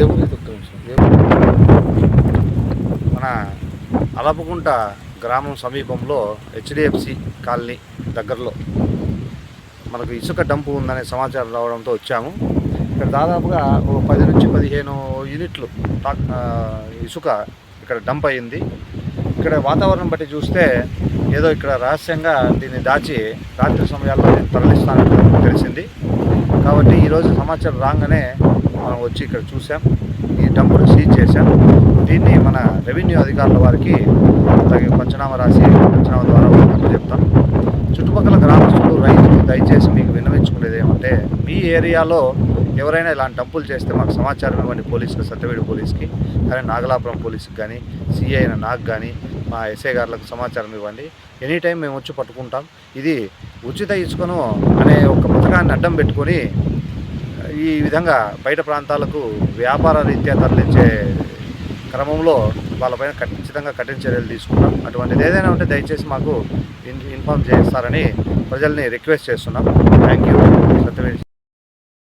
ఏ మన అలపగుంట గ్రామం సమీపంలో హెచ్డిఎఫ్సి కాలనీ దగ్గరలో మనకు ఇసుక డంపు ఉందనే సమాచారం రావడంతో వచ్చాము. ఇక్కడ దాదాపుగా ఓ పది నుంచి పదిహేను యూనిట్లు టాక్ ఇసుక ఇక్కడ డంప్ అయింది. ఇక్కడ వాతావరణం బట్టి చూస్తే ఏదో ఇక్కడ రహస్యంగా దీన్ని దాచి రాత్రి సమయాల్లో తరలిస్తానని తెలిసింది. కాబట్టి ఈరోజు సమాచారం రాగానే మనం వచ్చి ఇక్కడ చూసాం ఈ డంపును సీజ్ చేశాం. దీన్ని మన రెవెన్యూ అధికారుల వారికి అలాగే పంచనామా రాసి పంచనామా ద్వారా వాళ్ళకి చెప్తాం చుట్టుపక్కల గ్రామస్తులు రైతులు దయచేసి మీకు విన్నవించుకునేది ఏమంటే మీ ఏరియాలో ఎవరైనా ఇలాంటి డంపులు చేస్తే మాకు సమాచారం ఇవ్వండి. పోలీసుకి సత్యవేడి పోలీస్కి కానీ నాగలాపురం పోలీస్కి కానీ సిఐ అయిన నాకు కానీ మా ఎస్ఐ గారులకు సమాచారం ఇవ్వండి. ఎనీ టైం మేము వచ్చి పట్టుకుంటాం. ఇది ఉచిత ఇసుకను అనే ఒక అడ్డం పెట్టుకొని ఈ విధంగా బయట ప్రాంతాలకు వ్యాపార రీత్యా తరలించే క్రమంలో వాళ్ళపైన ఖచ్చితంగా కఠిన చర్యలు తీసుకున్నాం అటువంటిది ఏదైనా ఉంటే దయచేసి మాకు ఇన్ ఇన్ఫార్మ్ చేస్తారని ప్రజల్ని రిక్వెస్ట్ చేస్తున్నాం. Thank you. సత్యవేడి